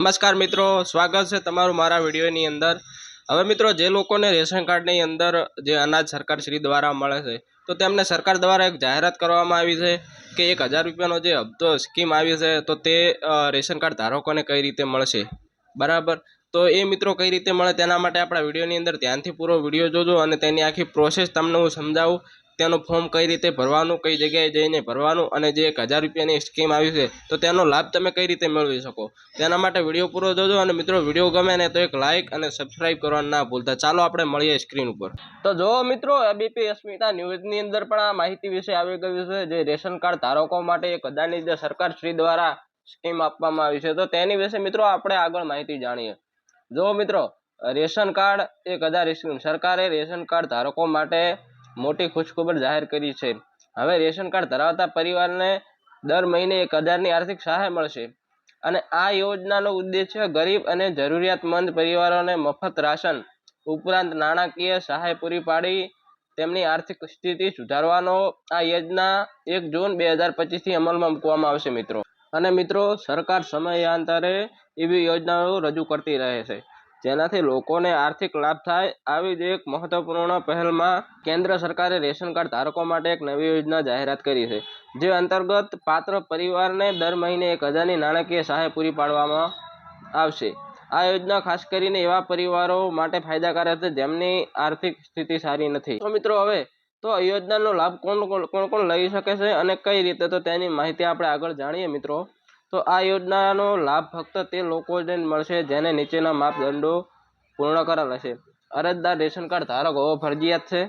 નમસ્કાર મિત્રો, સ્વાગત છે તમારું મારા વિડીયોની અંદર. હવે મિત્રો, જે લોકોને રેશન કાર્ડની અંદર જે અનાજ સરકાર શ્રી દ્વારા મળે છે, તો તેમને સરકાર દ્વારા એક જાહેરાત કરવામાં આવી છે કે એક હજાર રૂપિયાનો જે હપ્તો સ્કીમ આવી છે, તો તે રેશન કાર્ડ ધારકોને કઈ રીતે મળશે? બરાબર? તો એ મિત્રો કઈ રીતે મળે તેના માટે આપણા વિડીયોની અંદર ધ્યાનથી પૂરો વીડિયો જોજો અને તેની આખી પ્રોસેસ તમને હું સમજાવું. તેનું ફોર્મ કઈ રીતે ભરવાનું, કઈ જગ્યાએ જઈને ભરવાનું અને જે એક હજાર રૂપિયાની સ્કીમ આવી છે, તો તેનો લાભ તમે કઈ રીતે મેળવી શકો? તેના માટે વીડિયો પૂરો જોજો અને મિત્રો, વીડિયો ગમે ને તો એક લાઇક અને સબસ્ક્રાઇબ કરવાનું ના ભૂલતા. ચાલો આપણે મળીએ સ્ક્રીન ઉપર. તો જો મિત્રો એબીપી અસ્મિતા ન્યૂઝની અંદર પણ આ માહિતી વિશે આવી ગયું છે, જે રેશન કાર્ડ ધારકો માટે એક અદાની જે સરકાર શ્રી દ્વારા સ્કીમ આપવામાં આવી છે. તો તેની વિશે મિત્રો આપણે આગળ માહિતી જાણીએ. જો મિત્રો, રેશન કાર્ડ એક હજાર સ્કીમ સરકારે રેશન કાર્ડ ધારકો માટે મોટી ખુશખબર જાહેર કરી છે. હવે રેશન કાર્ડ ધરાવતા પરિવારને દર મહિને એક હજારની આર્થિક સહાય મળશે. અને આ યોજનાનો ઉદ્દેશ્ય ગરીબ અને જરૂરિયાતમંદ પરિવારોને મફત રાશન, ઉપરાંત નાણાકીય સહાય પૂરી પાડી તેમની આર્થિક સ્થિતિ સુધારવાનો આ યોજના એક જૂન બે હજાર પચીસથી અમલમાં મૂકવામાં આવશે મિત્રો. અને મિત્રો, સરકાર સમયાંતરે એવી યોજનાઓ રજૂ કરતી રહે છે. જેનાથી લોકોને આર્થિક લાભ થાય, આવી જ એક મહત્વપૂર્ણ પહેલમાં કેન્દ્ર સરકારે રેશન કાર્ડ ધારકો માટે એક નવી યોજના જાહેરાત કરી છે, જે અંતર્ગત પાત્ર પરિવારને દર મહિને એક હજારની નાણાકીય સહાય પૂરી પાડવામાં આવશે. આ યોજના ખાસ કરીને એવા પરિવારો માટે ફાયદાકારક છે, જેમની આર્થિક સ્થિતિ સારી નથી. તો મિત્રો હવે, તો આ યોજનાનો લાભ કોણ કોણ કોણ કોણ લઈ શકે છે અને કઈ રીતે? તો તેની માહિતી આપણે આગળ જાણીએ મિત્રો. તો આ યોજનાનો લાભ ફક્ત તે લોકોને મળશે જેને નીચેના માપદંડો પૂર્ણ કરેલ હશે અરજદાર રેશન કાર્ડ ધારક હોવો ફરજિયાત છે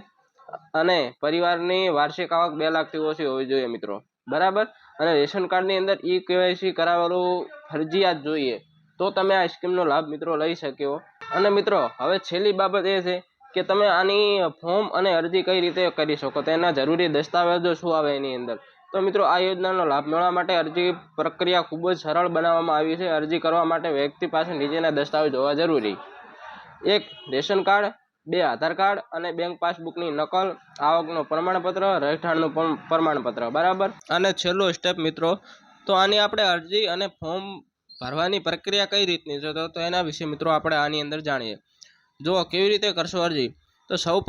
અને પરિવારની વાર્ષિક આવક બે લાખથી ઓછી હોવી જોઈએ મિત્રો. બરાબર? અને રેશન કાર્ડની અંદર ઈ કેવાયસી કરાવેલું ફરજિયાત જોઈએ. તો તમે આ સ્કીમનો લાભ મિત્રો લઈ શક્યો. અને મિત્રો, હવે છેલ્લી બાબત એ છે કે તમે આની ફોર્મ અને અરજી કઈ રીતે કરી શકો? તેના જરૂરી દસ્તાવેજો શું આવે એની અંદર? તો મિત્રો, આ યોજનાનો લાભ મેળવવા માટે અરજી પ્રક્રિયા ખૂબ જ સરળ બનાવવામાં આવી છે. અરજી કરવા માટે વ્યક્તિ પાસે નીચેના દસ્તાવેજ હોવા જરૂરી. એક, રેશન કાર્ડ. બે, આધાર કાર્ડ. અને બેંક પાસબુકની નકલ, આવકનું પ્રમાણપત્ર, રહેઠાણનું પ્રમાણપત્ર. બરાબર? અને છેલ્લો સ્ટેપ મિત્રો, તો આની આપણે અરજી અને ફોર્મ ભરવાની પ્રક્રિયા કઈ રીતની છે? તો એના વિશે મિત્રો આપણે આની અંદર જાણીએ. જુઓ, કેવી રીતે કરશો અરજી? તો સૌ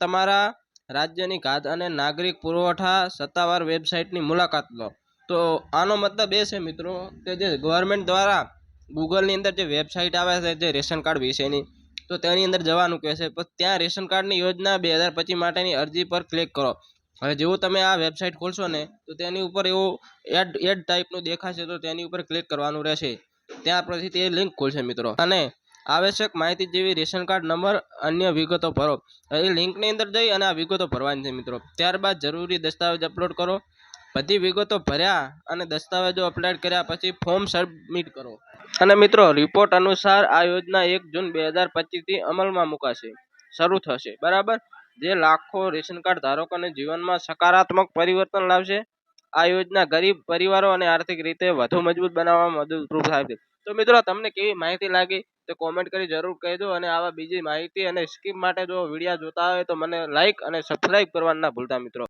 તમારા રાજ્યની ખાદ્ય અને નાગરિક પુરવઠા સત્તાવાર વેબસાઇટની મુલાકાત લો. તો આનો મતલબ એ છે મિત્રો કે જે ગવર્મેન્ટ દ્વારા ગૂગલની અંદર જે વેબસાઇટ આવે છે, જે રેશન કાર્ડ વિશેની, તો તેની અંદર જવાનું કહે છે. પણ ત્યાં રેશન કાર્ડની યોજના બે હજાર પચીસ માટેની અરજી પર ક્લિક કરો. હવે જેવું તમે આ વેબસાઇટ ખોલશો ને, તો તેની ઉપર એવું એડ એડ ટાઈપનું દેખાશે તો તેની ઉપર ક્લિક કરવાનું રહેશે. ત્યાં પછી તે લિંક ખોલશે મિત્રો. અને આવશ્યક માહિતી જેવી રેશન કાર્ડ નંબર, અન્ય વિગતો ભરો. એ લિંકની અંદર જઈ અને આ વિગતો ભરવાની છે મિત્રો. ત્યારબાદ જરૂરી દસ્તાવેજ અપલોડ કરો. બધી વિગતો ભર્યા અને દસ્તાવેજો અપલોડ કર્યા પછી ફોર્મ સબમિટ કરો. અને મિત્રો, રિપોર્ટ અનુસાર આ યોજના એક જૂન બે હજાર પચીસથી અમલમાં મુકાશે. શરૂ થશે. બરાબર? જે લાખો રેશન કાર્ડ ધારકોને જીવનમાં સકારાત્મક પરિવર્તન લાવશે. આ યોજના ગરીબ પરિવારો અને આર્થિક રીતે વધુ મજબૂત બનાવવામાં મદદરૂપ થાય છે. તો મિત્રો, તમને કેવી માહિતી લાગી તો કોમેન્ટ કરી જરૂર કહેજો અને આવા બીજી માહિતી અને સ્કીમ માટે જો વિડીયા જોતા હોય તો મને લાઈક અને સબસ્ક્રાઈબ કરવા ના ભૂલતા મિત્રો.